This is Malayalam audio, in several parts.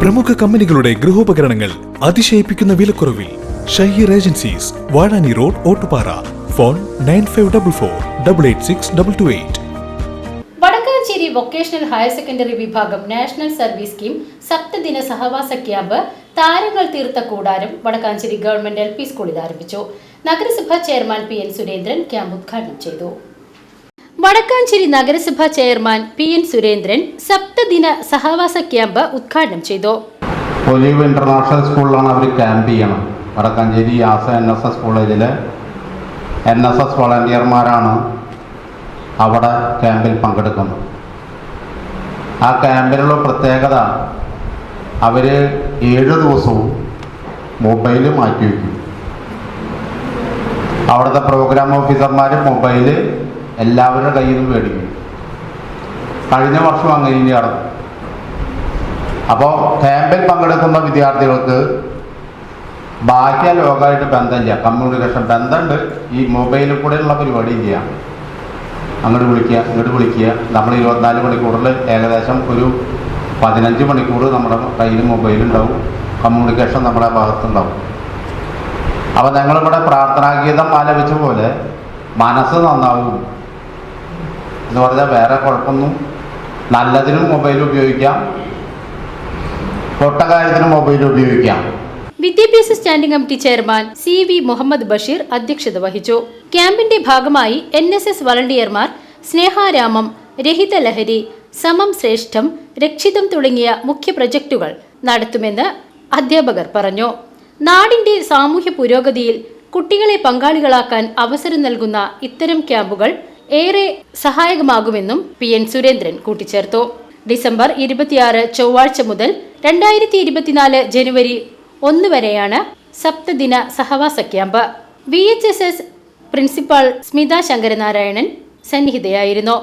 പ്രമുഖ കമ്പനികളുടെ ഗൃഹോപകരണങ്ങൾ അതിശയിപ്പിക്കുന്ന വിലക്കുറവിൽ Shaheer agencies Vazhani road Ottupara. Phone nine five double four double eight six double two eight. Vadakkanchery vocational higher secondary വിഭാഗം നാഷണൽ സർവീസ് സ്കീം സപ്തദിന സഹവാസ ക്യാമ്പ് താരങ്ങൾ തീർത്ത കൂടാരം വടക്കാഞ്ചേരി ഗവൺമെന്റ് എൽ പി സ്കൂളിൽ ആരംഭിച്ചു. നഗരസഭാ chairman P N Surendran camp ഉദ്ഘാടനം ചെയ്തു. വടക്കാഞ്ചേരി നഗരസഭാ ചെയർമാൻ പി എൻ സുരേന്ദ്രൻ സപ്തദിന സഹവാസ ക്യാമ്പ് ഉദ്ഘാടനം ചെയ്തു. ഒലീവ് ഇന്റർനാഷണൽ സ്കൂളിലാണ് അവർ ക്യാമ്പ് ചെയ്യണം. വടക്കാഞ്ചേരി ആസ എൻ എസ് എസ് കോളേജിലെ എൻ എസ് എസ് വളണ്ടിയർമാരാണ് അവിടെ ക്യാമ്പിൽ പങ്കെടുക്കുന്നത്. ആ ക്യാമ്പിലുള്ള പ്രത്യേകത അവർ ഏഴ് ദിവസവും മൊബൈൽ മാറ്റി വയ്ക്കും അവിടുത്തെ പ്രോഗ്രാം ഓഫീസർമാർ മൊബൈൽ എല്ലാവരുടെ കയ്യിൽ നിന്ന് മേടിക്കും. കഴിഞ്ഞ വർഷം അങ്ങനെ നടന്നു അപ്പോൾ ക്യാമ്പിൽ പങ്കെടുക്കുന്ന വിദ്യാർത്ഥികൾക്ക് ബാഹ്യ ലോകമായിട്ട് ബന്ധമില്ല. കമ്മ്യൂണിക്കേഷൻ ബന്ധമുണ്ട്. ഈ മൊബൈലിൽ കൂടെയുള്ള പരിപാടി ചെയ്യാം അങ്ങോട്ട് വിളിക്കുക ഇങ്ങോട്ട് വിളിക്കുക. നമ്മൾ ഇരുപത്തിനാല് മണിക്കൂറിൽ ഏകദേശം ഒരു പതിനഞ്ച് മണിക്കൂർ നമ്മുടെ കയ്യിൽ മൊബൈലുണ്ടാവും കമ്മ്യൂണിക്കേഷൻ നമ്മുടെ ഭാഗത്തുണ്ടാവും അപ്പോൾ ഞങ്ങളിവിടെ പ്രാർത്ഥനാഗീതം ആലപിച്ച പോലെ മനസ്സ് നന്നാവും. എന്ന് പറഞ്ഞാൽ വേറെ കുഴപ്പമൊന്നും നല്ലതിനും മൊബൈൽ ഉപയോഗിക്കാം പൊട്ട കാര്യത്തിനും മൊബൈൽ ഉപയോഗിക്കാം. വിദ്യാഭ്യാസ standing committee chairman C V Muhammad Basheer അധ്യക്ഷത വഹിച്ചു. ക്യാമ്പിന്റെ ഭാഗമായി എൻ എസ് എസ് വളണ്ടിയർമാർ സ്നേഹാരാമം രഹിത ലഹരി സമം ശ്രേഷ്ഠം രക്ഷിതം തുടങ്ങിയ മുഖ്യ പ്രൊജക്ടുകൾ നടത്തുമെന്ന് അധ്യാപകർ പറഞ്ഞു. നാടിന്റെ സാമൂഹ്യ പുരോഗതിയിൽ കുട്ടികളെ പങ്കാളികളാക്കാൻ അവസരം നൽകുന്ന ഇത്തരം ക്യാമ്പുകൾ ഏറെ സഹായകമാകുമെന്നും പി എൻ സുരേന്ദ്രൻ കൂട്ടിച്ചേർത്തു. ഡിസംബർ ഇരുപത്തിയാറ് ചൊവ്വാഴ്ച മുതൽ രണ്ടായിരത്തി ഇരുപത്തിനാല് ജനുവരി ഒന്ന് വരെയാണ് സപ്തദിന സഹവാസ camp. V H S S principal Smitha Sankaranarayanan സന്നിഹിതയായിരുന്നു.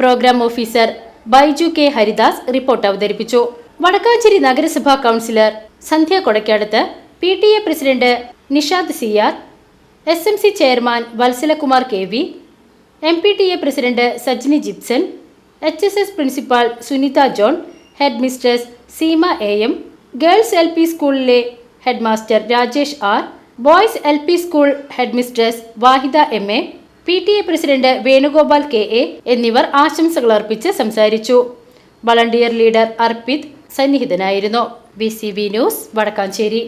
Programme officer Baiju K Haridas report അവതരിപ്പിച്ചു. വടക്കാഞ്ചേരി നഗരസഭാ councillor Sandhya Kodakkadath P T A president Nishad Siyar S M C chairman Valsalakumar K V M P T A president Sajni Jipson H S S principal Sunitha John head mistress Seema A M girls L P സ്കൂളിലെ head master Rajesh R boys L P school head mistress Vahida M A P T A president Venugopal K A എന്നിവർ ആശംസകൾ അർപ്പിച്ച് സംസാരിച്ചു. Volunteer leader Arpith സന്നിഹിതനായിരുന്നു. B C B news Vadakkanchery.